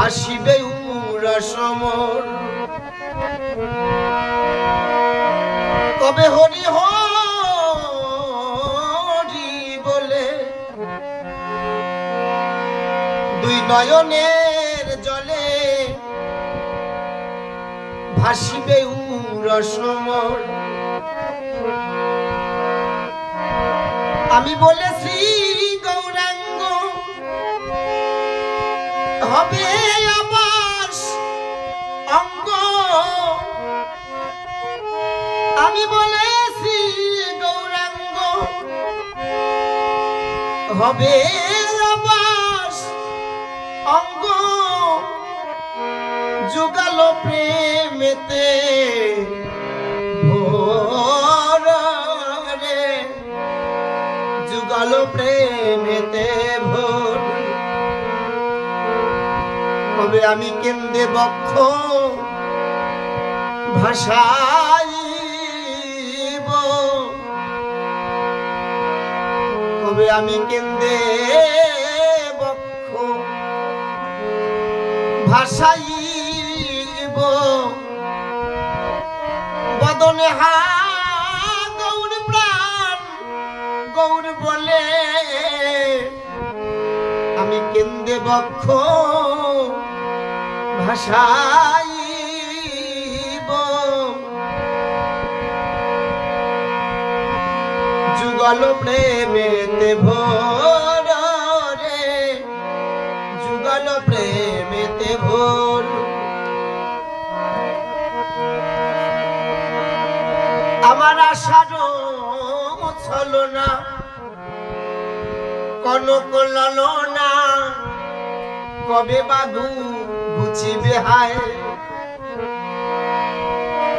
ভাসিবে উড়া সমর। কবে হরি হরি বলে, দুই নয়নের জলে ভাসিবে উড়া সমর। আমি বলেছি গৌরাঙ্গ হবে আবাস অঙ্গ। আমি বলেছি গৌরাঙ্গ হবে আবাস অঙ্গ। যুগাল প্রেমেতে যুগাল প্রেমেতে ভোর কবে আমি কেন্দ্রে বক্ষ ভাষাইব কবে আমি কেন্দ্রে বক্ষ ভাষাইব বদনে হা গৌর প্রাণ গৌর বলে আমি কেন্দ্রে বক্ষ ভাষাইব। যুগল প্রেমেতে ভোর রে যুগল প্রেমেতে ভোর। আমার আশারও ছলো না কনক ললনা কবে বাবু গুছিবে হায়?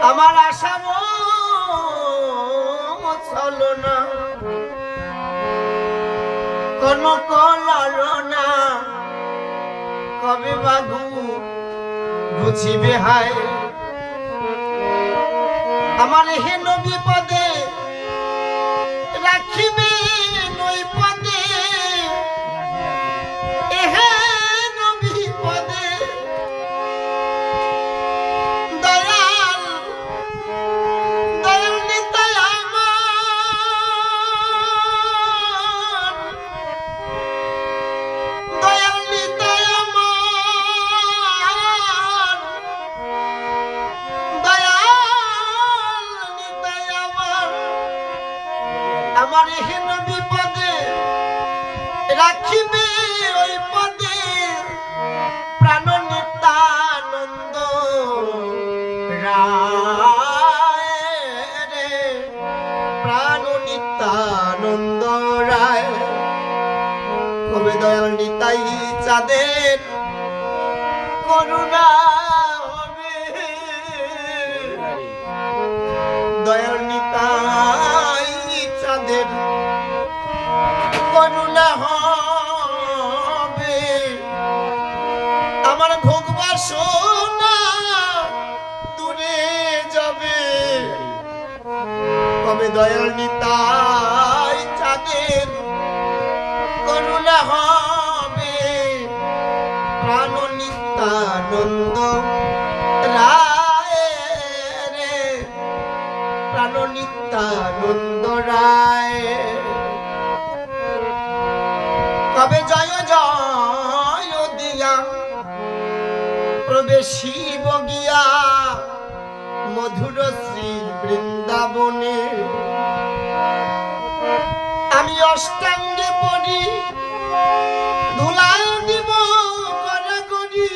আমার আশা ছলো না। কোন কনক না। কবে বাবু গুছিবে হায়? আমার হেন বিপদে রাখিবে ওই পদে রায় রে। প্রাণ রায়। নিতাই চাঁদের করুণা আমার ভোগ বাসনা দূরে যাবে। কবে দয়াল নিতাই চাঁদের করুণা হবে? প্রাণ নিত্যানন্দ রায় রে। প্রাণ নিত্যানন্দ রায়। কবে জয় জয় প্রবেশিব গিয়া মধুর শ্রী বৃন্দাবনে। আমি অষ্টাঙ্গে পড়ি ধুলাই দিব করা করি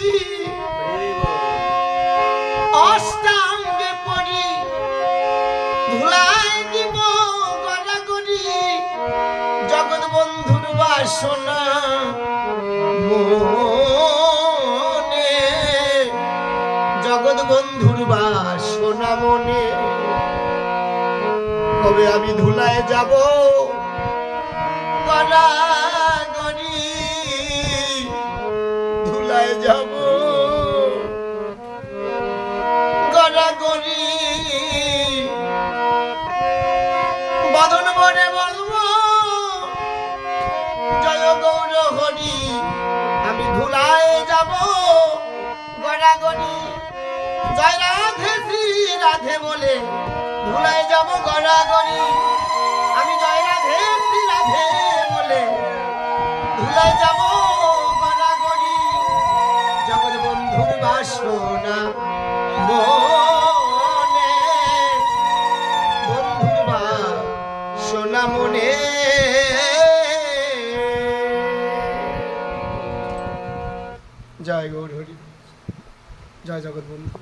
অষ্টাঙ্গে পড়ি ধুলাই দিব করা করি জগৎ বন্ধুর বাসনা বাসনা মনে। কবে আমি ধুলায় যাব। গড়াগড়ি ধুলায় যাব। বলব, জয় গৌর আমি ধুলায় যাব। রাধে বলে ধুলায় যাব গড়াগড়ি। আমি জয় রাধে, শ্রী রাধে বলে ধুলায় যাব গড়াগড়ি। জগৎ বন্ধুর বাসনা মনে, বন্ধুর বাসনা জয় গৌর হরি, জয় জগৎ বন্ধু।